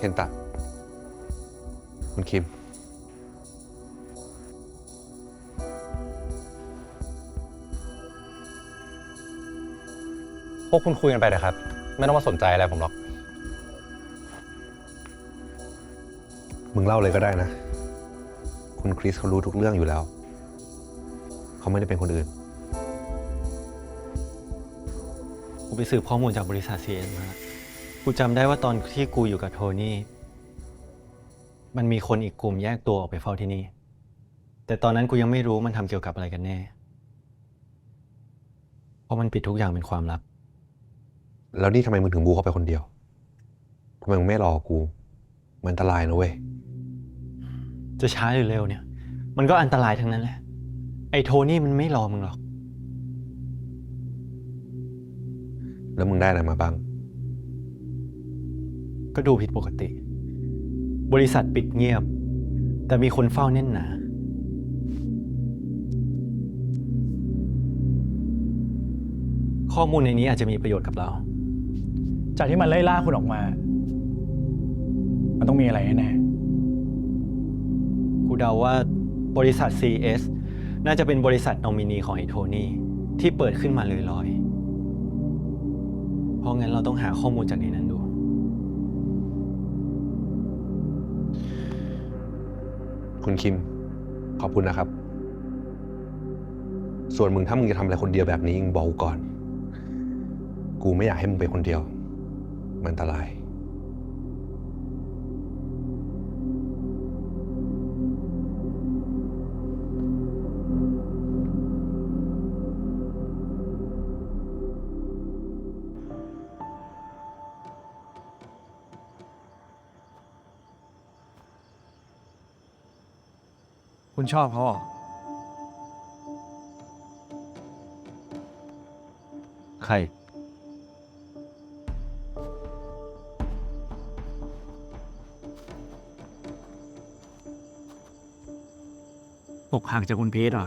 เคนตะ คุณคิม พวกคุณคุยกันไปนะครับ ไม่ต้องมาสนใจอะไรผมหรอก มึงเล่าเลยก็ได้นะ คุณคริสเขารู้ทุกเรื่องอยู่แล้ว เขาไม่ได้เป็นคนอื่นกูไปสืบข้อมูลจากบริษัท CN มา กูจำได้ว่าตอนที่กูอยู่กับโทนี่ มันมีคนอีกกลุ่มแยกตัวออกไปเฝ้าที่นี่ แต่ตอนนั้นกูยังไม่รู้มันทำเกี่ยวกับอะไรกันแน่ เพราะมันปิดทุกอย่างเป็นความลับ แล้วนี่ทำไมมึงถึงบูเข้าไปคนเดียวทำไมมึงไม่รอกู มันอันตรายนะเว้ย จะช้าหรือเร็วเนี่ย มันก็อันตรายทั้งนั้นแหละ ไอ้โทนี่มันไม่รอมึงหรอก แล้วมึงได้อะไรมาบ้าง ก็ดูผิดปกติ บริษัทปิดเงียบ แต่มีคนเฝ้าแน่นหนาข้อมูลในนี้อาจจะมีประโยชน์กับเรา จากที่มันไล่ล่าคุณออกมา มันต้องมีอะไรแน่กูเดาว่าบริษัท CS น่าจะเป็นบริษัทนอมินีของไอ้โทนี่ที่เปิดขึ้นมาลอยๆเพราะงั้นเราต้องหาข้อมูลจากในนั้น คุณคิม ขอบคุณนะครับ ส่วนมึงถ้ามึงจะทำอะไรคนเดียวแบบนี้มึงบอกกูก่อน กูไม่อยากให้มึงไปคนเดียว มันอันตราย คุณชอบเขาเหรอใคร อกหักจากคุณพีทเหรอ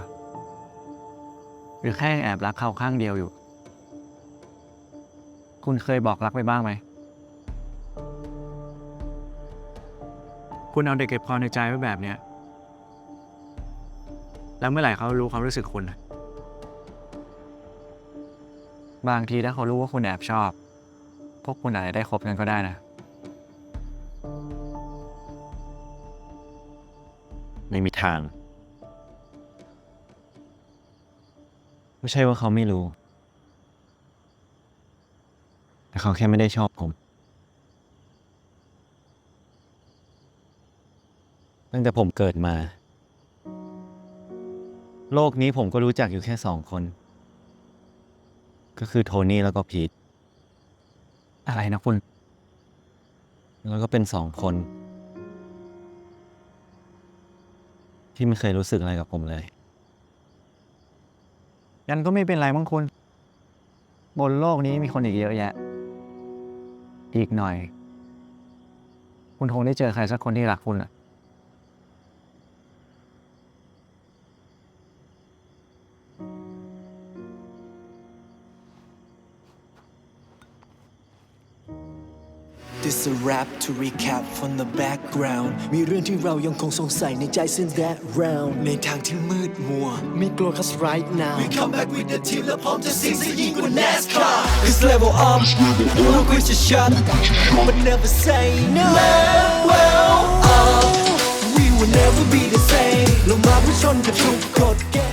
หรือแค่แอบรักเขาข้างเดียวอยู่ คุณเคยบอกรักไปบ้างไหม คุณเอาเด็กเก็บความในใจไว้แบบเนี้ย แล้วเมื่อไหร่เขารู้ความรู้สึกคุณน่ะบางทีถ้าเขารู้ว่าคุณแอบชอบ พวกคุณอาจจะได้คบกันก็ได้นะ ไม่มีทาง ไม่ใช่ว่าเขาไม่รู้ แต่เขาแค่ไม่ได้ชอบผม ตั้งแต่ผมเกิดมา โลกนี้ผมก็รู้จักอยู่แค่สองคน ก็คือโทนี่แล้วก็พีทอะไรนะคุณ แล้วก็เป็นสองคน ที่ไม่เคยรู้สึกอะไรกับผมเลยยันก็ไม่เป็นไรมั้งคุณบนโลกนี้มีคนอีกเยอะแยะ อีกหน่อย คุณคงได้เจอใครสักคนที่รักคุณอะ This a rap to recap from the background มีเรื่องที่เรายังคงสงสัยในใจ since that round ในทางที่มืดมัว ไม่กลัว cause right now we come back with the team และพร้อมจะซิงซะยิ่งกว่า NASCAR It's level up Look we just shut but never say no level up We will never be the same ลงมาเพื่อชนกับทุกกฎเกณฑ์ ฑ์